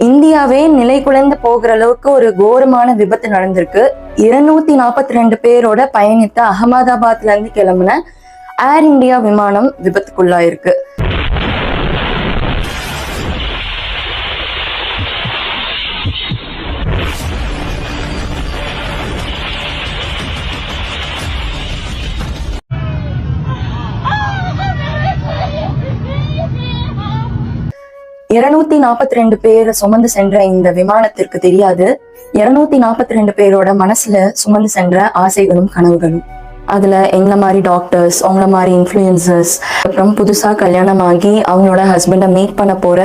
இந்தியாவே நிலை குலைந்து போகிற அளவுக்கு ஒரு கோரமான விபத்து நடந்திருக்கு. இருநூத்தி நாற்பத்தி ரெண்டு பேரோட பயணித்த அகமதாபாத்ல இருந்து கிளம்புன ஏர் இந்தியா விமானம் விபத்துக்குள்ளாயிருக்கு. இருநூத்தி நாற்பத்தி ரெண்டு பேர் சுமந்து சென்ற இந்த விமானத்திற்கு தெரியாது. இருநூத்தி நாற்பத்தி ரெண்டு பேரோட மனசுல சுமந்து சென்ற ஆசைகளும் கனவுகளும். அதுல எங்களை மாதிரி டாக்டர்ஸ் அவங்கள மாதிரி இன்ஃப்ளூயன்சர்ஸ் அப்புறம் புதுசா கல்யாணம் ஆகி அவங்களோட ஹஸ்பண்டை மீட் பண்ண போற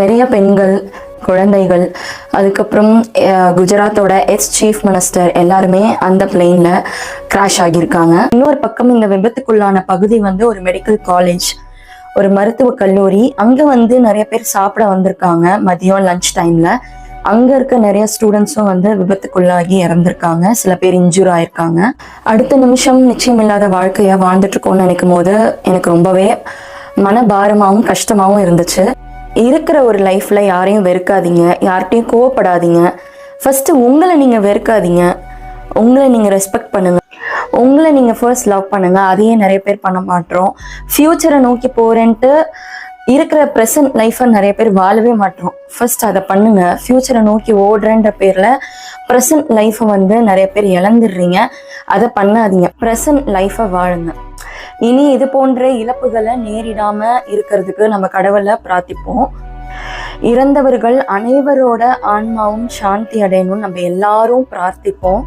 நிறைய பெண்கள் குழந்தைகள் அதுக்கப்புறம் குஜராத்தோட எஸ் சீஃப் மினிஸ்டர் எல்லாருமே அந்த பிளெயின்ல கிராஷ் ஆகியிருக்காங்க. இன்னொரு பக்கம் இந்த விபத்துக்குள்ளான பகுதி வந்து ஒரு மெடிக்கல் காலேஜ் ஒரு மருத்துவ கல்லூரி. அங்க வந்து நிறைய பேர் சாப்பிட வந்திருக்காங்க மதியம் லஞ்ச் டைம்ல அங்க இருக்க நிறைய ஸ்டூடெண்ட்ஸும் வந்து விபத்துக்குள்ளாகி இறந்துருக்காங்க. சில பேர் இன்ஜூர் ஆயிருக்காங்க. அடுத்த நிமிஷம் நிச்சயம் இல்லாத வாழ்க்கைய வாழ்ந்துட்டு இருக்கோம்னு நினைக்கும் போது எனக்கு ரொம்பவே மனபாரமாகவும் கஷ்டமாகவும் இருந்துச்சு. இருக்கிற ஒரு லைஃப்ல யாரையும் வெறுக்காதீங்க. யார்கிட்டையும் கோவப்படாதீங்க. ஃபர்ஸ்ட் உங்களை நீங்க வெறுக்காதீங்க. உங்களை நீங்க ரெஸ்பெக்ட் பண்ணுங்க. உங்களை நீங்கள் ஃபர்ஸ்ட் லவ் பண்ணுங்கள் அதையே நிறைய பேர் பண்ண மாட்டோம். ஃப்யூச்சரை நோக்கி போகிறேன்ட்டு இருக்கிற ப்ரெசன்ட் லைஃப்பை நிறைய பேர் வாழவே மாட்டோம். ஃபர்ஸ்ட் அதை பண்ணுங்க. ஃப்யூச்சரை நோக்கி ஓடுறேன்ற பேரில் ப்ரெசன்ட் லைஃப்பை வந்து நிறைய பேர் இழந்துடுறீங்க. அதை பண்ணாதீங்க. ப்ரெசன்ட் லைஃப்பை வாழுங்க. இனி இது போன்ற இழப்புகளை நேரிடாமல் இருக்கிறதுக்கு நம்ம கடவுளை பிரார்த்திப்போம். இறந்தவர்கள் அனைவரோட ஆன்மாவும் சாந்தி அடையணும்னு நம்ம எல்லாரும் பிரார்த்திப்போம்.